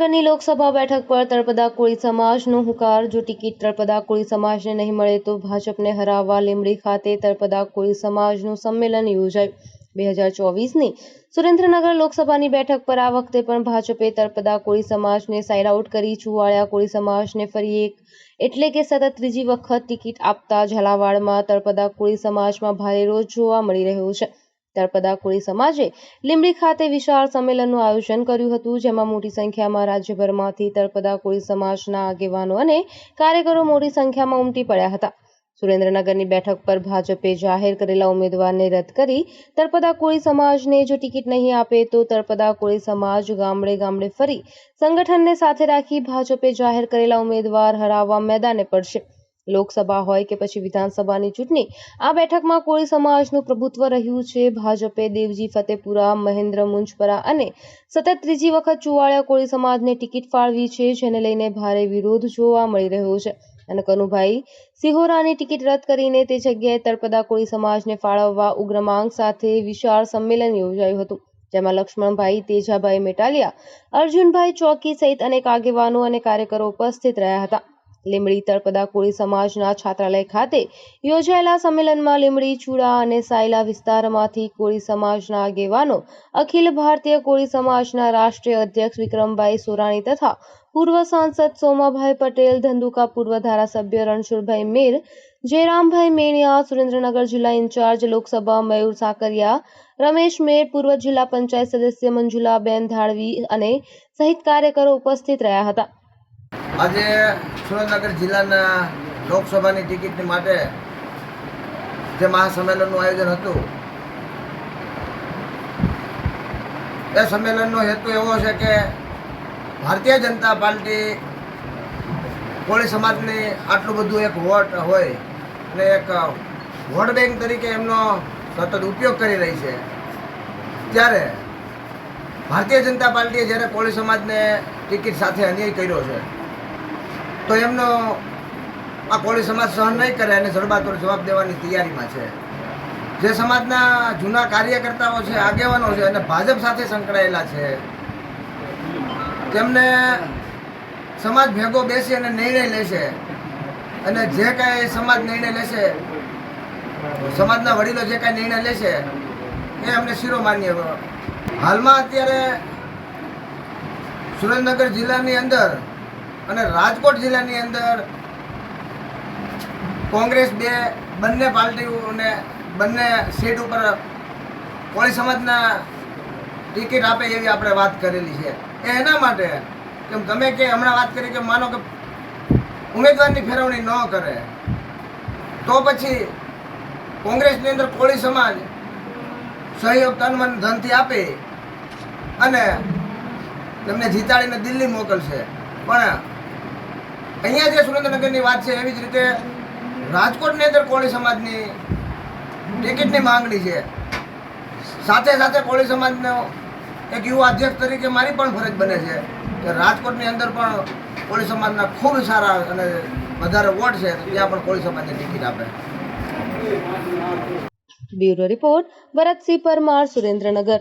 સુરેન્દ્રનગરની લોકસભા બેઠક પર તળપદા કોળી સમાજનો હુંકાર, જો ટિકિટ તળપદા કોળી સમાજને નહીં મળે તો ભાજપને હરાવવા લીંબડી ખાતે તળપદા કોળી સમાજનું સંમેલન યોજાયું. બે હજાર ચોવીસની સુરેન્દ્રનગર લોકસભાની બેઠક પર આ વખતે પણ ભાજપે તળપદા કોળી સમાજને સાઇડ આઉટ કરી છુવાળિયા કોળી સમાજને ફરી એક, એટલે કે સતત ત્રીજી વખત ટિકિટ આપતા ઝાલાવાડમાં તળપદા કોળી સમાજમાં ભારે રોષ જોવા મળી રહ્યો છે. તળપદા કોળી સમાજે લીંબડી ખાતે વિશાળ સંમેલનનું આયોજન કર્યું હતું, જેમાં મોટી સંખ્યામાં રાજ્યભરમાંથી તળપદા કોળી સમાજના આગેવાનો અને કાર્યકરો મોટી સંખ્યામાં ઉમટી પડ્યા હતા. સુરેન્દ્રનગરની બેઠક પર ભાજપે જાહેર કરેલા ઉમેદવારને રદ કરી તળપદા કોળી સમાજને જો ટિકિટ નહીં આપે તો તળપદા કોળી સમાજ ગામડે ગામડે ફરી સંગઠનને સાથે રાખી ભાજપે જાહેર કરેલા ઉમેદવાર હરાવવા મેદાને પડશે. લોકસભા હોય કે પછી વિધાનસભાની ચૂંટણી, આ બેઠકમાં કોળી સમાજનું પ્રભુત્વ રહ્યું છે. ભાજપે દેવજી ફતેપુરા, મહેન્દ્ર મુંજપરા અને સતત ત્રીજી વખત ચુવાળિયા કોળી સમાજને ટિકિટ ફાળવી છે, જેને લઈને ભારે વિરોધ જોવા મળી રહ્યો છે. અને કનુભાઈ સિહોરાની ટિકિટ રદ કરીને તે જગ્યાએ તળપદા કોળી સમાજને ફાળવવા ઉગ્ર માંગ સાથે વિશાળ સંમેલન યોજાયું હતું, જેમાં લક્ષ્મણભાઈ, તેજાભાઈ મેટાલિયા, અર્જુનભાઈ ચોકી સહિત અનેક આગેવાનો અને કાર્યકરો ઉપસ્થિત રહ્યા હતા. લીંબડી તળપદા કોળી સમાજના છાત્રાલય ખાતે યોજાયેલા સંમેલનમાં લીમડી ચૂડા અને સાયલા વિસ્તારમાંથી કોળી સમાજના આગેવાનો, અખિલ ભારતીય કોળી સમાજના રાષ્ટ્રીય અધ્યક્ષ વિક્રમભાઈ સોરાણી તથા પૂર્વ સાંસદ સોમાભાઈ પટેલ, ધંધુકા પૂર્વ ધારાસભ્ય રણછોડભાઈ મેર, જયરામભાઈ મેણિયા, સુરેન્દ્રનગર જિલ્લા ઇન્ચાર્જ લોકસભા મયુર સાકરિયા, રમેશ મેર, પૂર્વ જિલ્લા પંચાયત સદસ્ય મંજુલાબેન ધાડવી અને સહિત કાર્યકરો ઉપસ્થિત રહ્યા હતા. આજે સુરેન્દ્રનગર જિલ્લાના લોકસભાની ટિકિટની માટે જે મહાસંમેલનનું આયોજન હતું, એ સંમેલનનો હેતુ એવો છે કે ભારતીય જનતા પાર્ટી કોળી સમાજની આટલું બધું એક વોટ હોય અને એક વોટ બેંક તરીકે એમનો સતત ઉપયોગ કરી રહી છે. ત્યારે ભારતીય જનતા પાર્ટીએ જ્યારે કોળી સમાજને ટિકિટ સાથે અન્યાય કર્યો છે તો એમનો આ કોળી સમાજ સહન નહીં કરે અને જડબાતોડ જવાબ દેવાની તૈયારીમાં છે. જે સમાજના જૂના કાર્યકર્તાઓ છે, આગેવાનો છે અને ભાજપ સાથે સંકળાયેલા છે, તેમને સમાજ ભેગો બેસી અને નિર્ણય લેશે. અને જે કાંઈ સમાજ નિર્ણય લેશે, સમાજના વડીલો જે કાંઈ નિર્ણય લેશે, એ અમને શિરોમાન્ય હાલમાં અત્યારે સુરેન્દ્રનગર જિલ્લાની અંદર અને રાજકોટ જિલ્લાની અંદર કોંગ્રેસ બે, બંને પાર્ટીઓને બંને સીટ ઉપર કોળી સમાજના ટિકિટ આપે એવી આપણે વાત કરેલી છે. એ એના માટે કેમ તમે કે હમણાં વાત કરી કે માનો કે ઉમેદવારની ફેરવણી ન કરે, તો પછી કોંગ્રેસની અંદર કોળી સમાજ સહયોગ તન મન ધનથી આપે અને તેમને જીતાડીને દિલ્હી મોકલશે. પણ અહીંયા જે સુરેન્દ્રનગરની વાત છે, એવી જ રીતે રાજકોટની અંદર કોળી સમાજની ટિકિટની માંગણી છે. સાથે સાથે કોળી સમાજનો એક યુવા અધ્યક્ષ તરીકે મારી પણ ફરજ બને છે કે રાજકોટની અંદર પણ કોળી સમાજના ખૂબ સારા અને વધારે વોટ છે ત્યાં પણ કોળી સમાજને ટિકિટ આપે. Bureau report Bharatsinh Parmar, Surendranagar.